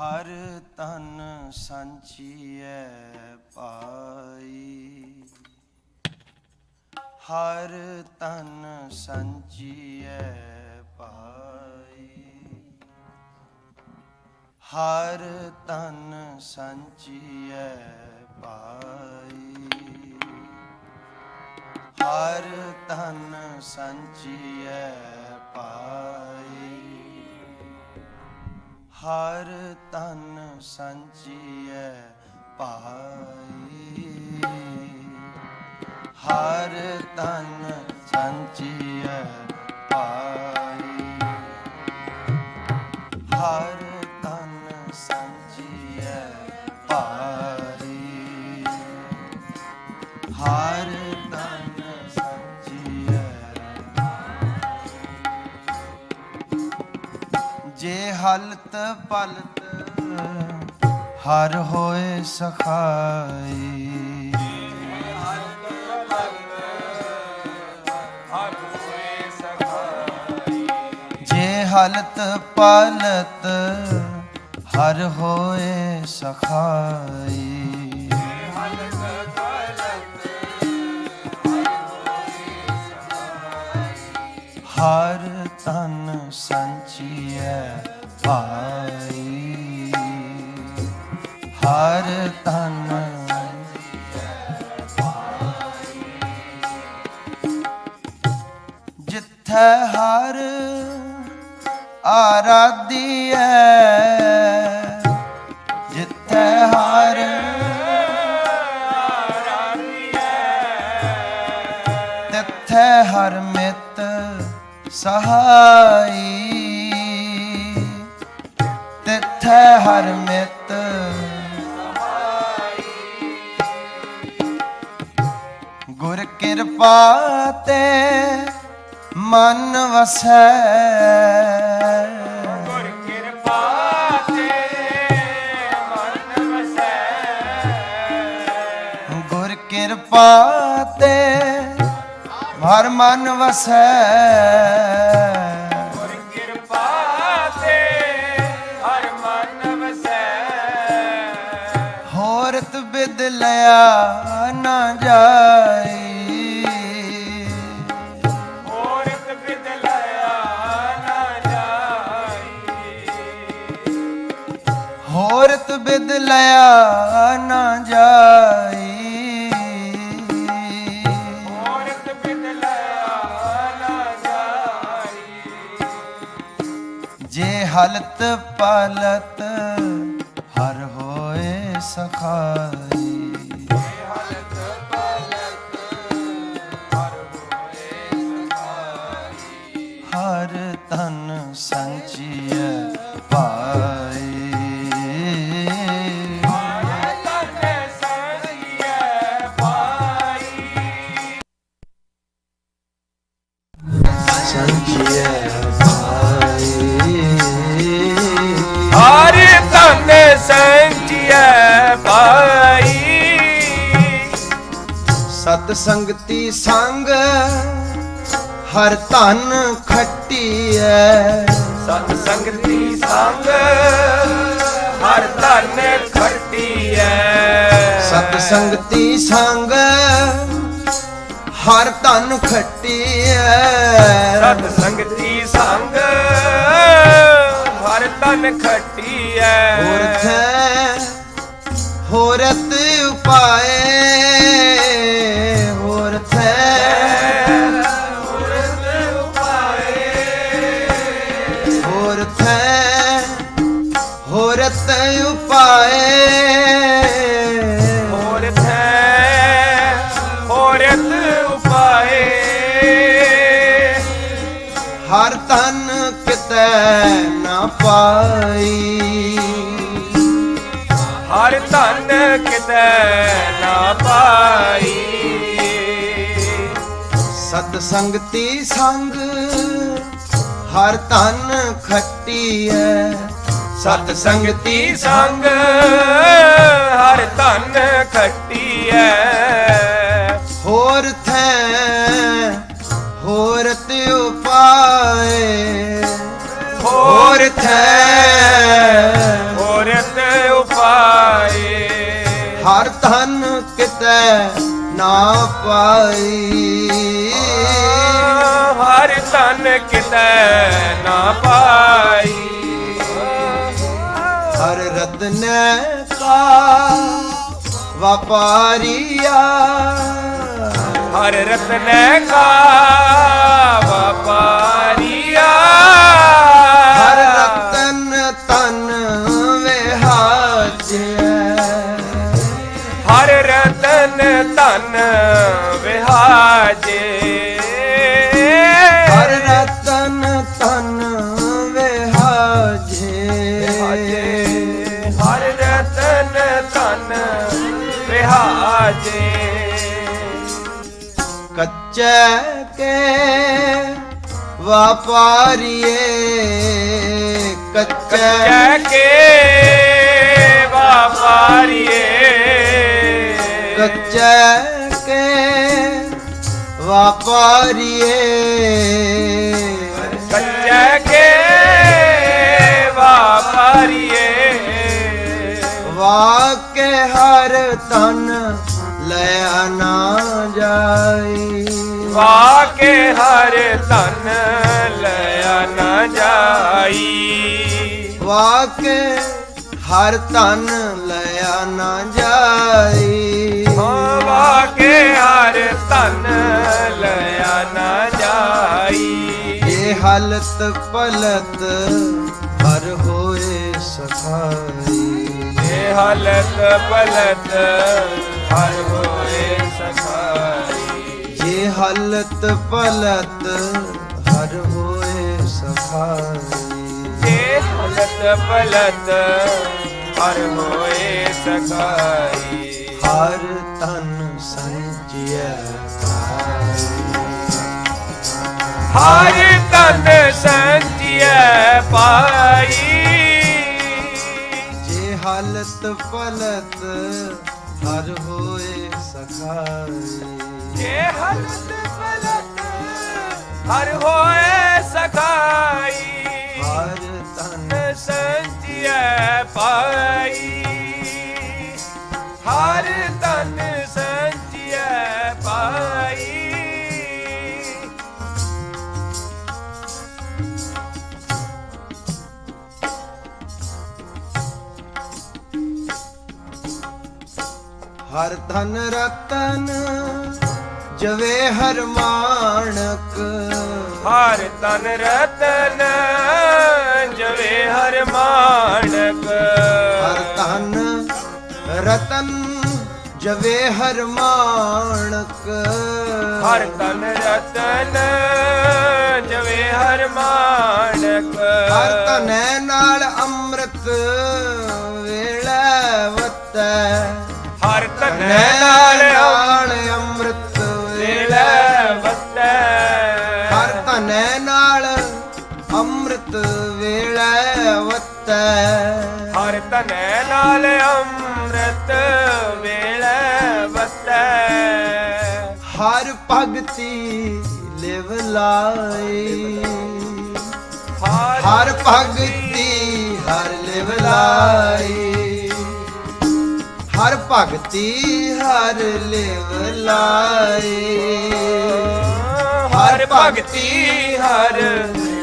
ਹਰ ਤਨ ਸੰਚੀਐ ਪਾਈ। ਹਰ ਤਨ ਸੰਚੀਐ ਪਾਈ। ਹਰ ਤਨ ਸੰਚੀਐ ਪਾਈ। ਹਰ ਤਨ ਸੰਚੀਐ ਪਾਈ। ਹਰ ਤਨ ਸੰਚੀਐ ਪਾਈ ਹਰ ਤਨ ਸੰਚੀਐ ਪਾਈ ਹਰ ਤਨ ਸੰਚੀਐ ਹਲਤ ਪਲਤ ਹਰ ਹੋਏ ਸਖਾਈ। ਜੇ ਹਲਤ ਪਲਤ ਹਰ ਹੋਏ ਸਖਾਈ। ਹਰ ਤਨ ਸੰਚੀਐ ਪਾਈ। ਹਰ ਤਨ ਜਿੱਥੈ ਹਰ ਆਰਾਧੀਐ ਜਿੱਥੈ ਹਰ ਤਿੱਥੈ ਹਰ ਮਿਤ ਸਹਾਈ। ਕਿਰਪਾ ਤੇ ਮਨ ਵਸੈ। ਗੁਰ ਕਿਰਪਾ ਤੇ ਮਨ ਵਸੈ। ਗੁਰ ਕਿਰਪਾ ਤੇ ਹਰ ਮਨ ਵਸੈ। ਗੁਰ ਕਿਰਪਾ ਤੇ ਹਰ ਮਨ ਵਸੈ ਹੋਰਤ ਬਿਦ ਲਿਆ ਨਾ ਜਾਈ ਲਿਆ ਨਾ ਜਾਈ। ਔਰਤ ਬਿਦ ਲਿਆ ਨਾ ਜਾਈ। ਜੇ ਹਲਤ ਪਲਤ ਹਰ ਹੋਏ ਸਖਾਈ। ਸਤ ਸੰਗਤੀ ਸੰਗ ਹਰ ਧਨ ਖੱਟੀਐ ਸਤ ਸੰਗਤੀ ਸੰਗ ਹਰ ਧਨ ਖੱਟੀਐ ਸਤ ਸੰਗਤੀ ਸੰਗ ਹਰ ਧਨ ਖੱਟੀਐ ਸਤ ਸੰਗਤੀ ਸੰਗ ਹਰ ਧਨ ਖੱਟੀਐ ਥੈ ਹੋਰਤ ਉਪਾਏ। ਹਰ ਤਨ ਕਿਤੈ ਨਾ ਪਾਈ। ਹਰ ਧਨ ਕਿਤੈ ਨਾ ਪਾਈ। ਸਤ ਸੰਗਤੀ ਸੰਗ ਹਰ ਤਨ ਖੱਟੀਐ। ਸਤ ਸੰਗਤੀ ਸੰਗ ਹਰ ਧਨ ਖੱਟੀਐ। ਹੋਰ ਹੋਰ ਥੈ ਹੋਰਤ ਉਪਾਏ। ਹਰ ਧਨ ਕਿਤੈ ਨਾ ਪਾਈ। ਹਰ ਤਨ ਕਿਤੈ ਨਾ ਪਾਈ। ਹਰ ਰਤਨ ਕਾ ਵਪਾਰੀਆ ਹਰ ਰਤਨ ਕਾ ਵਪਾਰੀ। ਹਰ ਰਤਨ ਤਨ ਵਿਹਾਜੈ ਹਰ ਰਤਨ ਧਨ ਵਿਹਾਜੇ ਹਰ ਰਤਨ ਤਨ ਵਿਹਾਜੇ ਹਰ ਰਤਨ ਧਨ ਵਿਹਾਜੇ ਕੱਚੇ ਕੇ ਵਪਾਰੀਏ ਕੱਚੇ ਕੇ ਵਾਪਾਰੀਏ। ਕੱਚੇ ਕੇ ਵਪਾਰੀਏ। ਕੱਚੈ ਕੇ ਵਾਪਾਰੀਏ। ਵਾਕੇ ਹਰ ਤਨ ਲੈ ਨਾ ਜਾਈ। ਵਾਕੇ ਹਰ ਧਨ ਲਿਆ ਨਾ ਜਾਈ। ਵਾਕੇ ਹਰ ਤਨ ਲਿਆ ਨਾ ਜਾਈ। ਹਾਂ ਵਾਕੇ ਹਰ ਧਨ ਲਿਆ ਨਾ ਜਾਈ। ਇਹ ਹਾਲਤ ਪਲਤ ਹਰ ਹੋਏ ਸਖਾਈ। ਇਹ ਹਾਲਤ ਪਲਤ ਹਰ ਹੋਏ ਜੇ ਹਾਲਤ ਪਲਤ ਹਰ ਹੋਏ ਸਖਾਈ। ਇਹ ਹਾਲਤ ਪਲਤ ਹਰ ਹੋਏ ਸਖਾਈ। ਹਰ ਤਨ ਸੰਜੀਐ ਹਰ ਤਨ ਸੰਜੀਐ ਪਾਈ ਜੇ ਹਾਲਤ ਪਲਤ ਹਰ ਹੋਏ ਸਖਾਈ। ਇਹ ਹਾਲਤ ਹਰ ਹੋਏ ਸਖਾਈ। ਹਰ ਤਨ ਤਨ ਸੰਜੀਐ ਪਾਈ। ਹਰ ਤਨ ਸੰਜੀਐ ਪਾਈ। ਹਰ ਧਨ ਰਤਨ ਜਵੇ ਹਰ ਮਾਣਕ। ਹਰ ਤਨ ਰਤਨ ਜਵੇ ਹਰ ਮਾਣਕ। ਹਰ ਧਨ ਰਤਨ ਜਵੇ ਹਰ ਮਾਣਕ। ਹਰ ਤਨ ਰਤਨ ਜਵੇ ਹਰ ਮਾਣਕ। ਹਰ ਧਨੈ ਨਾਲ ਅੰਮ੍ਰਿਤ ਵੇਲੇ ਵਤੈ। ਹਰ ਤਨ ਹਰ ਤਨੈ ਨਾਲ ਅੰਮ੍ਰਿਤ ਵੇਲੇ ਵਤੈ ਹਰ ਭਗਤੀ ਲਿਵ ਲਾਈ ਹਰ ਭਗਤੀ ਹਰ ਲਿਵ ਲਾਈ ਹਰ ਭਗਤੀ ਹਰ ਲਿਵ ਲਾਈ ਹਰ ਭਗਤੀ ਹਰ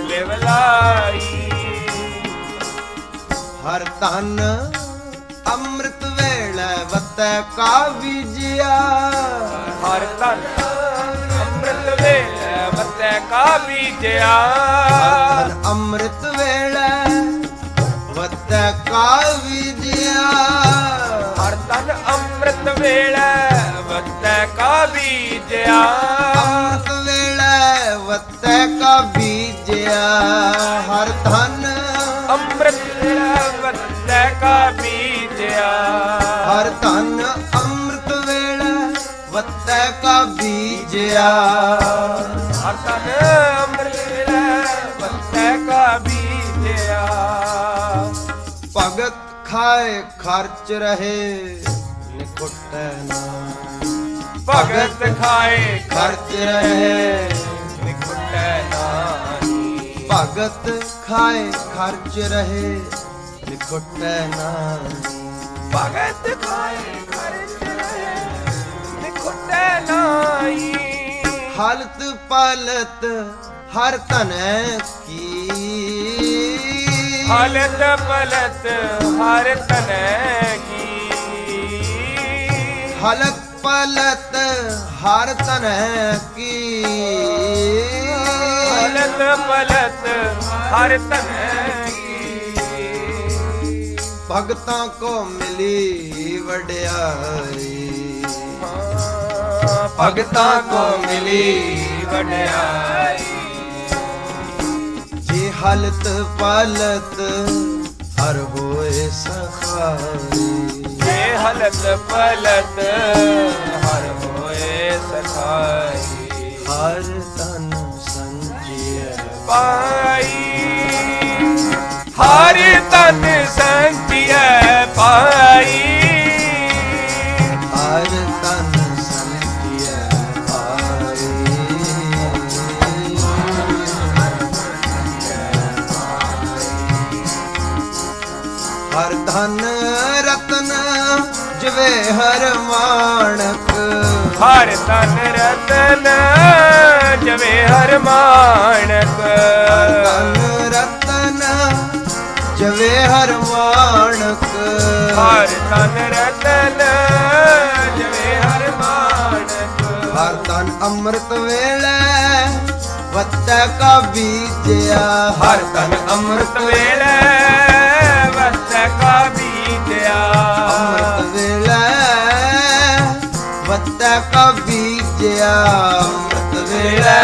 ਲਿਵ ਲਾਈ ਹਰ ਤਨ ਅੰਮ੍ਰਿਤ ਵੇਲੇ ਵਤੈ ਕਾ ਵਿਜਿਆ ਹਰ ਤਨ ਅੰਮ੍ਰਿਤ ਵੇਲੇ ਵਤੈ ਕਾ ਬੀਜਿਆ ਹਰ ਤਨ ਅੰਮ੍ਰਿਤ ਵੇਲੇ ਵਤੈ ਕਾ ਵਿਜਿਆ ਹਰ ਤਨ ਅੰਮ੍ਰਿਤ ਵੇਲੇ ਵਤੈ ਕਾ ਬੀਜਿਆ ਅੰਮ੍ਰਿਤ ਵੇਲੇ ਵਤੈ ਕਾ ਬੀਜਿਆ ਹਰ ਧਨ ਬੀਜਿਆ ਹਰ ਧਨ ਅੰਮ੍ਰਿਤ ਵੇਲੇ ਵਤੈ ਕਾ ਬੀਜਿਆ। ਹਰ ਤਨ ਅੰਮ੍ਰਿਤ ਵੇਲੇ ਵਤੈ ਕਾ ਬੀਜਿਆ। ਭਗਤ ਖਾਏ ਖਰਚ ਰਹੇ ਨਿਕਟੈ ਨਾ। ਭਗਤ ਖਾਏ ਖਰਚ ਰਹੇ ਨਿਕਟੈ ਨਾਹੀ। ਭਗਤ ਖਾਏ ਖਰਚ ਰਹੇ ਨਿਕਟੈ ਨਾ ਭਗਤ ਖਾਏ ਖਰਚ ਰਹੇ ਹਲਤ ਪਲਤ ਹਰ ਧਨ ਕੀ? ਹਲਤ ਪਲਤ ਹਰ ਤਨੈ ਕੀ? ਹਲਤ ਪਲਤ ਹਰ ਧਨ ਕੀ? ਹਲਤ ਪਲਤ ਹਰ ਤਨੈ ਕੀ ਭਗਤਾਂ ਕੋ ਮਿਲੀ ਵਡਿਆਈ। ਭਗਤਾਂ ਕੋ ਮਿਲੀ ਵਡਿਆਈ। ਜੇ ਹਲਤ ਪਲਤ ਹਰ ਹੋਏ ਸਖਾਈ। ਜੇ ਹਲਤ ਪਲਤ ਹਰ ਹੋਏ ਸਖਾਈ। ਹਰ ਤਨ ਸੰਜੀਐ। ਪਾਈ। ਹਰ ਤਨ ਸੰਤਿਐ ਪਾਈ ਹਰ ਤਨ ਸੰਜੀਐ ਹਰ ਧਨ ਰਤਨ ਜਵੇ ਹਰ ਮਾਣਕ। ਹਰ ਤਨ ਰਤਨ ਜਵੇ ਹਰ ਮਾਣਕ। ਧਨ ਰਤਨ ਜਵੇ ਹਰ ਮਾਣਕ ਹਰ ਤਨ ਰਤਨ ਜਵੇ ਹਰ ਮਾਣਕ ਹਰ ਤਨ ਅੰਮ੍ਰਿਤ ਵੇਲੇ ਵੱਤੈ ਕਾ ਬੀਜਿਆ। ਹਰ ਤਨ ਅੰਮ੍ਰਿਤ ਵੇਲੇ ਵਸੈ ਕਾ ਬੀਜਿਆ। ਅੰਮ੍ਰਿਤ ਵੇਲੇ ਵੱਤੈ ਕਾ ਬੀਜਿਆ। ਅੰਮ੍ਰਿਤ ਵੇਲੇ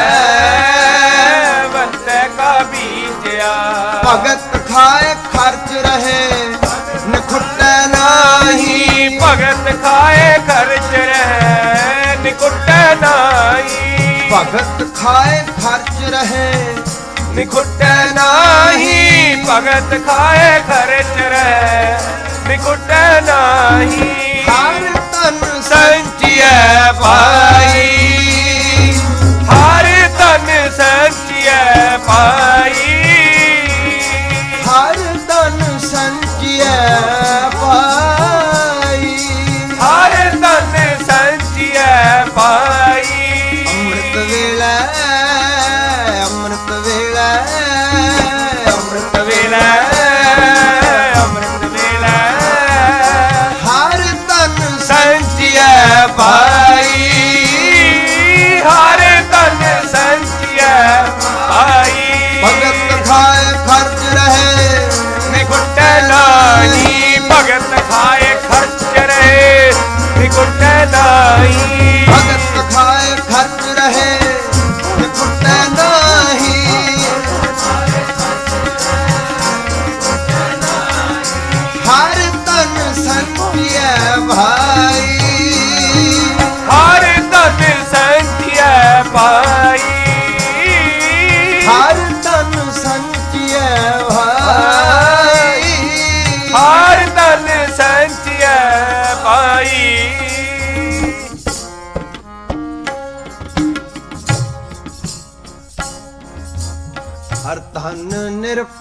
ਵਸੈ ਕਾ ਬੀਜਿਆ। ਭਗਤ ਖਾਏ ਖਰਚ ਰਹਿ ਨਿਕੁੱਟੈ ਨਾਹੀ। ਭਗਤ ਖਾਏ ਖਰਚ ਰਹੇ। ਨਿਕੁੱਟੈ ਨਾਹੀ ਭਗਤ ਖਾਏ ਖਰਚ ਰਹਿ। ਨਿਕੁੱਟੈ ਨਾਹੀ। ਹਰ ਤਨ ਸੰਚਿਐ ਪਾਈ। ਹਰ ਤਨ ਸੰਚਿਐ ਪਾਈ।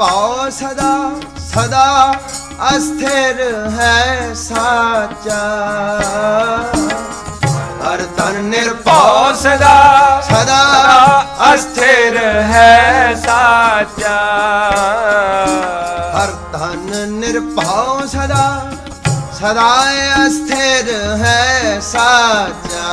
ਨਿਰਭਉ ਸਦਾ ਸਦਾ ਅਸਥਿਰ ਹੈ ਸਾਚਾ ਹਰ ਧਨ ਨਿਰਭਉ ਸਦਾ ਸਦਾ ਅਸਥਿਰ ਹੈ ਸਾਚਾ ਹਰ ਧਨ ਨਿਰਭਉ ਸਦਾ ਸਦਾ ਅਸਥਿਰ ਹੈ ਸਾਚਾ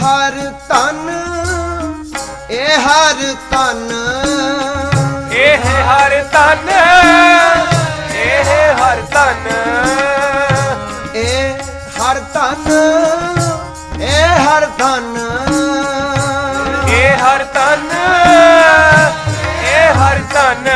ਹਰ ਤਨ ਇਹ ਹਰ ਤਨ ਇਹ ਹਰ ਤਨ ਇਹ ਹਰ ਤਨ ਇਹ ਹਰ ਤਨ ਇਹ ਹਰ ਤਨ ਇਹ ਹਰ ਤਨ ਇਹ ਹਰ ਤਨ